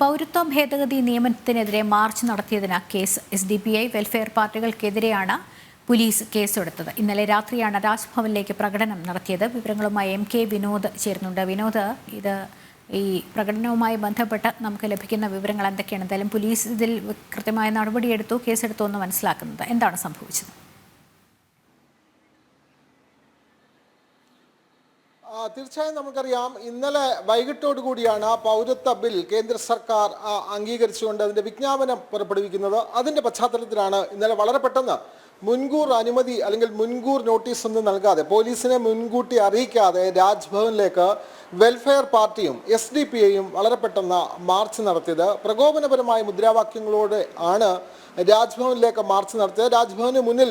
പൗരത്വ ഭേദഗതി നിയമത്തിനെതിരെ മാർച്ച് നടത്തിയതിന് case S D P I welfare പാർട്ടികൾക്കെതിരെയാണ് police കേസെടുത്തത്. ഇന്നലെ രാത്രിയാണ് രാജ്ഭവനിലേക്ക് പ്രകടനം നടത്തിയത്. വിവരങ്ങളുമായി എം കെ വിനോദ് ചേരുന്നുണ്ട്. വിനോദ് ഇത് ഈ പ്രകടനവുമായി ബന്ധപ്പെട്ട് നമുക്ക് ലഭിക്കുന്ന വിവരങ്ങൾ എന്തൊക്കെയാണ്? എന്തായാലും പോലീസ് ഇതിൽ കൃത്യമായ നടപടിയെടുത്തു കേസെടുത്തു എന്ന് മനസ്സിലാക്കുന്നത്. എന്താണ് സംഭവിച്ചത്? തീർച്ചയായും നമുക്കറിയാം. ഇന്നലെ വൈകിട്ടോടു കൂടിയാണ് ആ പൗരത്വ ബിൽ കേന്ദ്ര സർക്കാർ അംഗീകരിച്ചുകൊണ്ട് അതിന്റെ വിജ്ഞാപനം പുറപ്പെടുവിക്കുന്നത്. അതിന്റെ പശ്ചാത്തലത്തിലാണ് ഇന്നലെ വളരെ പെട്ടെന്ന് മുൻകൂർ അനുമതി അല്ലെങ്കിൽ മുൻകൂർ നോട്ടീസ് ഒന്നും നൽകാതെ പോലീസിനെ മുൻകൂട്ടി അറിയിക്കാതെ രാജ്ഭവനിലേക്ക് വെൽഫെയർ പാർട്ടിയും എസ് ഡി പി ഐയും വളരെ പെട്ടെന്ന് മാർച്ച് നടത്തിയത്. പ്രകോപനപരമായ മുദ്രാവാക്യങ്ങളോടെ ആണ് രാജ്ഭവനിലേക്ക് മാർച്ച് നടത്തിയത്. രാജ്ഭവന് മുന്നിൽ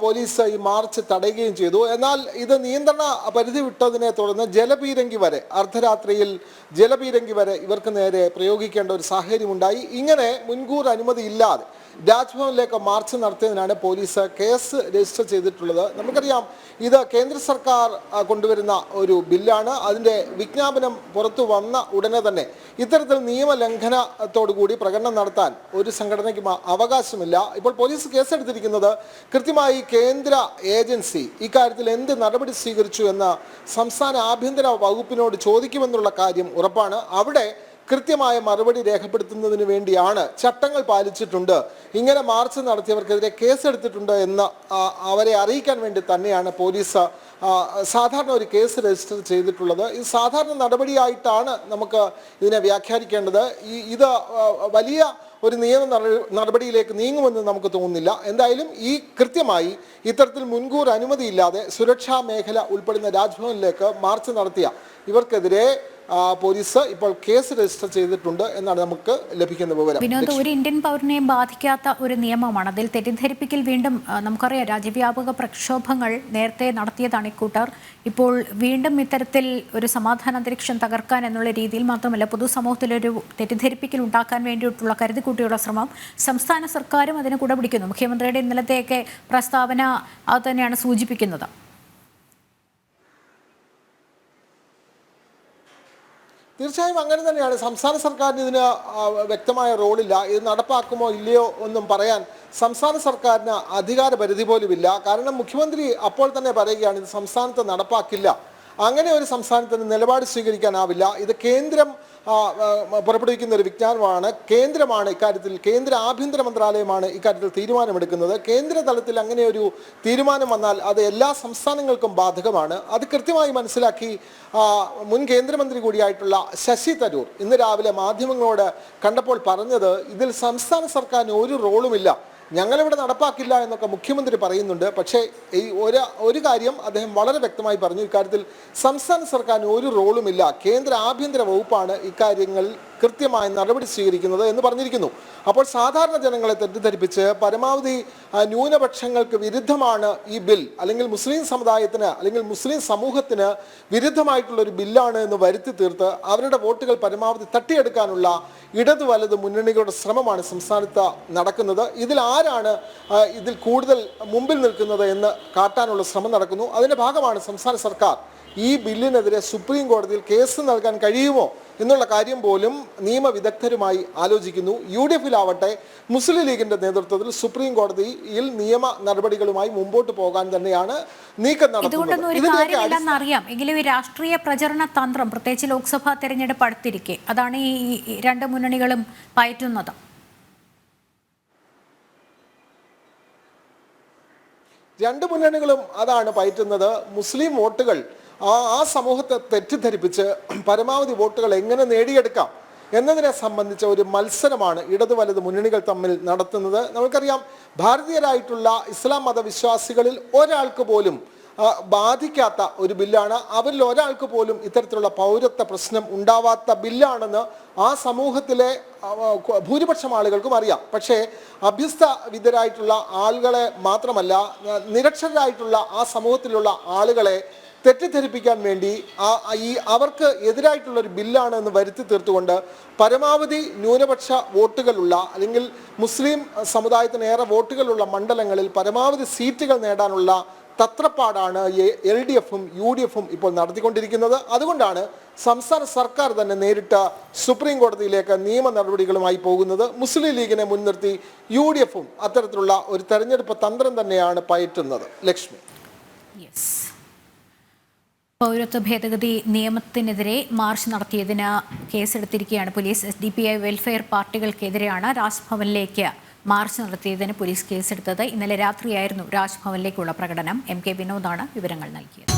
പോലീസ് ഈ മാർച്ച് തടയുകയും ചെയ്തു. എന്നാൽ ഇത് നിയന്ത്രണ പരിധി വിട്ടതിനെ തുടർന്ന് ജലപീരങ്കി വരെ അർദ്ധരാത്രിയിൽ ജലപീരങ്കി വരെ ഇവർക്ക് നേരെ പ്രയോഗിക്കേണ്ട ഒരു സാഹചര്യമുണ്ടായി. ഇങ്ങനെ മുൻകൂർ അനുമതി ഇല്ലാതെ രാജ്ഭവനിലേക്ക് മാർച്ച് നടത്തിയതിനാണ് പോലീസ് കേസ് രജിസ്റ്റർ ചെയ്തിട്ടുള്ളത്. നമുക്കറിയാം ഇത് കേന്ദ്ര സർക്കാർ കൊണ്ടുവരുന്ന ഒരു ബില്ലാണ്. അതിന്റെ വിജ്ഞാപനം പുറത്തു വന്ന ഉടനെ തന്നെ ഇത്തരത്തിൽ നിയമലംഘനത്തോടുകൂടി പ്രകടനം നടത്താൻ ഒരു സംഘടനയ്ക്കും അവകാശമില്ല. ഇപ്പോൾ പോലീസ് കേസെടുത്തിരിക്കുന്നത് കൃത്യമായി കേന്ദ്ര ഏജൻസി ഇക്കാര്യത്തിൽ എന്ത് നടപടി സ്വീകരിച്ചു എന്ന് സംസ്ഥാന ആഭ്യന്തര വകുപ്പിനോട് ചോദിക്കുമെന്നുള്ള കാര്യം ഉറപ്പാണ്. അവിടെ കൃത്യമായ മറുപടി രേഖപ്പെടുത്തുന്നതിന് വേണ്ടിയാണ് ചട്ടങ്ങൾ പാലിച്ചിട്ടുണ്ട്. ഇങ്ങനെ മാർച്ച് നടത്തിയവർക്കെതിരെ കേസെടുത്തിട്ടുണ്ട് എന്ന് അവരെ അറിയിക്കാൻ വേണ്ടി തന്നെയാണ് പോലീസ് സാധാരണ ഒരു കേസ് രജിസ്റ്റർ ചെയ്തിട്ടുള്ളത്. ഇത് സാധാരണ നടപടിയായിട്ടാണ് നമുക്ക് ഇതിനെ വ്യാഖ്യാനിക്കേണ്ടത്. ഈ ഇത് വലിയ ഒരു നിയമ നടപടിയിലേക്ക് നീങ്ങുമെന്ന് നമുക്ക് തോന്നുന്നില്ല. എന്തായാലും ഈ കൃത്യമായി ഇത്തരത്തിൽ മുൻകൂർ അനുമതിയില്ലാതെ സുരക്ഷാ മേഖല ഉൾപ്പെടുന്ന രാജ്ഭവനിലേക്ക് മാർച്ച് നടത്തിയ ഇവർക്കെതിരെ പോലീസ് ഇപ്പോൾ കേസ് രജിസ്റ്റർ ചെയ്തിട്ടുണ്ട് എന്നാണ് നമുക്ക് ലഭിക്കുന്ന വിവരം. വിനോദ് ഒരു ഇന്ത്യൻ പൗരനെ ബാധിക്കാത്ത ഒരു നിയമമാണ്. അതിൽ തെറ്റിദ്ധരിപ്പിക്കൽ വീണ്ടും നമുക്കറിയാം രാജ്യവ്യാപക പ്രക്ഷോഭങ്ങൾ നേരത്തെ നടത്തിയതാണ് ഇക്കൂട്ടർ. ഇപ്പോൾ വീണ്ടും ഇത്തരത്തിൽ ഒരു സമാധാന അന്തരീക്ഷം തകർക്കാൻ എന്നുള്ള രീതിയിൽ മാത്രമല്ല പൊതുസമൂഹത്തിലൊരു തെറ്റിദ്ധരിപ്പിക്കൽ ഉണ്ടാക്കാൻ വേണ്ടിയിട്ടുള്ള കരുതിക്കൂട്ടിയുള്ള ശ്രമം സംസ്ഥാന സർക്കാരും അതിന് കൂടെ പിടിക്കുന്നു. മുഖ്യമന്ത്രിയുടെ ഇന്നലത്തെയൊക്കെ പ്രസ്താവന അത് തന്നെയാണ് സൂചിപ്പിക്കുന്നത്. തീർച്ചയായും അങ്ങനെ തന്നെയാണ്. സംസ്ഥാന സർക്കാരിന് ഇതിന് വ്യക്തമായ റോളില്ല. ഇത് നടപ്പാക്കുമോ ഇല്ലയോ ഒന്നും പറയാൻ സംസ്ഥാന സർക്കാരിന് അധികാര പരിധി പോലുമില്ല. കാരണം മുഖ്യമന്ത്രി അപ്പോൾ തന്നെ പറയുകയാണ് ഇത് സംസ്ഥാനത്ത് നടപ്പാക്കില്ല. അങ്ങനെ ഒരു സംസ്ഥാനത്തിന് നിലപാട് സ്വീകരിക്കാനാവില്ല. ഇത് കേന്ദ്രം പുറപ്പെടുവിക്കുന്ന ഒരു വിജ്ഞാനമാണ്. കേന്ദ്രമാണ് ഇക്കാര്യത്തിൽ കേന്ദ്ര ആഭ്യന്തര മന്ത്രാലയമാണ് ഇക്കാര്യത്തിൽ തീരുമാനമെടുക്കുന്നത്. കേന്ദ്ര തലത്തിൽ അങ്ങനെ ഒരു തീരുമാനം വന്നാൽ അത് എല്ലാ സംസ്ഥാനങ്ങൾക്കും ബാധകമാണ്. അത് കൃത്യമായി മനസ്സിലാക്കി മുൻ കേന്ദ്രമന്ത്രി കൂടിയായിട്ടുള്ള ശശി തരൂർ ഇന്ന് രാവിലെ മാധ്യമങ്ങളോട് കണ്ടപ്പോൾ പറഞ്ഞത് ഇതിൽ സംസ്ഥാന സർക്കാരിന് ഒരു റോളുമില്ല. ഞങ്ങളിവിടെ നടപ്പാക്കില്ല എന്നൊക്കെ മുഖ്യമന്ത്രി പറയുന്നുണ്ട്. പക്ഷേ ഈ ഒരു ഒരു കാര്യം അദ്ദേഹം വളരെ വ്യക്തമായി പറഞ്ഞു. ഇക്കാര്യത്തിൽ സംസ്ഥാന സർക്കാരിന് ഒരു റോളുമില്ല. കേന്ദ്ര ആഭ്യന്തര വകുപ്പാണ് ഇക്കാര്യങ്ങൾ കൃത്യമായ നടപടി സ്വീകരിക്കുന്നത് എന്ന് പറഞ്ഞിരിക്കുന്നു. അപ്പോൾ സാധാരണ ജനങ്ങളെ തെറ്റിദ്ധരിപ്പിച്ച് പരമാവധി ന്യൂനപക്ഷങ്ങൾക്ക് വിരുദ്ധമാണ് ഈ ബിൽ. അല്ലെങ്കിൽ മുസ്ലിം സമുദായത്തിന് അല്ലെങ്കിൽ മുസ്ലിം സമൂഹത്തിന് വിരുദ്ധമായിട്ടുള്ള ഒരു ബില്ലാണ് എന്ന് വരുത്തി തീർത്ത് അവരുടെ വോട്ടുകൾ പരമാവധി തട്ടിയെടുക്കാനുള്ള ഇടതു വലത് മുന്നണികളുടെ ശ്രമമാണ് സംസ്ഥാനത്ത് നടക്കുന്നത്. ഇതിൽ ആരാണ് ഇതിൽ കൂടുതൽ മുമ്പിൽ നിൽക്കുന്നത് എന്ന് കാട്ടാനുള്ള ശ്രമം നടക്കുന്നു. അതിന്റെ ഭാഗമാണ് സംസ്ഥാന സർക്കാർ. ഈ ബില്ലിനെതിരെ സുപ്രീം കോടതിയിൽ കേസ് നൽകാൻ കഴിയുമോ? എന്നുള്ള കാര്യം പോലും നിയമവിദഗ്ധരുമായി ആലോചിക്കുന്നു. യു ഡി എഫിലാവട്ടെ മുസ്ലിം ലീഗിന്റെ നേതൃത്വത്തിൽ സുപ്രീം കോടതിയിൽ നിയമ നടപടികളുമായി മുമ്പോട്ട് പോകാൻ തന്നെയാണ് നീക്കം നടത്തുന്നത്. അറിയാം. എങ്കിലും ഈ രാഷ്ട്രീയ പ്രചരണ തന്ത്രം പ്രത്യേകിച്ച് ലോക്സഭാ തെരഞ്ഞെടുപ്പ് അടുത്തിരിക്കെ അതാണ് ഈ രണ്ട് മുന്നണികളും പയറ്റുന്നത്. രണ്ട് മുന്നണികളും അതാണ് പയറ്റുന്നത്. മുസ്ലിം വോട്ടുകൾ ആ ആ സമൂഹത്തെ തെറ്റിദ്ധരിപ്പിച്ച് പരമാവധി വോട്ടുകൾ എങ്ങനെ നേടിയെടുക്കാം എന്നതിനെ സംബന്ധിച്ച ഒരു മത്സരമാണ് ഇടതു വലത് മുന്നണികൾ തമ്മിൽ നടത്തുന്നത്. നമുക്കറിയാം ഭാരതീയരായിട്ടുള്ള ഇസ്ലാം മതവിശ്വാസികളിൽ ഒരാൾക്ക് പോലും ബാധിക്കാത്ത ഒരു ബില്ലാണ്. അവരിൽ ഒരാൾക്ക് പോലും ഇത്തരത്തിലുള്ള പൗരത്വ പ്രശ്നം ഉണ്ടാവാത്ത ബില്ലാണെന്ന് ആ സമൂഹത്തിലെ ഭൂരിപക്ഷം ആളുകൾക്കും അറിയാം. പക്ഷേ അഭ്യസ്ത വിധരായിട്ടുള്ള ആളുകളെ മാത്രമല്ല നിരക്ഷരായിട്ടുള്ള ആ സമൂഹത്തിലുള്ള ആളുകളെ തെറ്റിദ്ധരിപ്പിക്കാൻ വേണ്ടി ആ ഈ അവർക്ക് എതിരായിട്ടുള്ള ഒരു ബില്ലാണ് എന്ന് വരുത്തി തീർത്തുകൊണ്ട് പരമാവധി ന്യൂനപക്ഷ വോട്ടുകളുള്ള അല്ലെങ്കിൽ മുസ്ലിം സമുദായത്തിന് ഏറെ വോട്ടുകളുള്ള മണ്ഡലങ്ങളിൽ പരമാവധി സീറ്റുകൾ നേടാനുള്ള തത്രപ്പാടാണ് എൽ ഡി എഫും യു ഡി എഫും ഇപ്പോൾ നടത്തിക്കൊണ്ടിരിക്കുന്നത്. അതുകൊണ്ടാണ് സംസ്ഥാന സർക്കാർ തന്നെ നേരിട്ട് സുപ്രീം കോടതിയിലേക്ക് നിയമ നടപടികളുമായി പോകുന്നത്. മുസ്ലിം ലീഗിനെ മുൻനിർത്തി യു ഡി എഫും അത്തരത്തിലുള്ള ഒരു തെരഞ്ഞെടുപ്പ് തന്ത്രം തന്നെയാണ് പയറ്റുന്നത്. ലക്ഷ്മി. പൗരത്വ ഭേദഗതി നിയമത്തിനെതിരെ മാർച്ച് നടത്തിയതിന് കേസെടുത്തിരിക്കുകയാണ് police. S D P I welfare പാർട്ടികൾക്കെതിരെയാണ് രാജ്ഭവനിലേക്ക് മാർച്ച് നടത്തിയതിന് പോലീസ് കേസെടുത്തത് ഇന്നലെ രാത്രിയായിരുന്നു രാജ്ഭവനിലേക്കുള്ള പ്രകടനം. എം കെ വിനോദാണ് വിവരങ്ങൾ നൽകിയത്.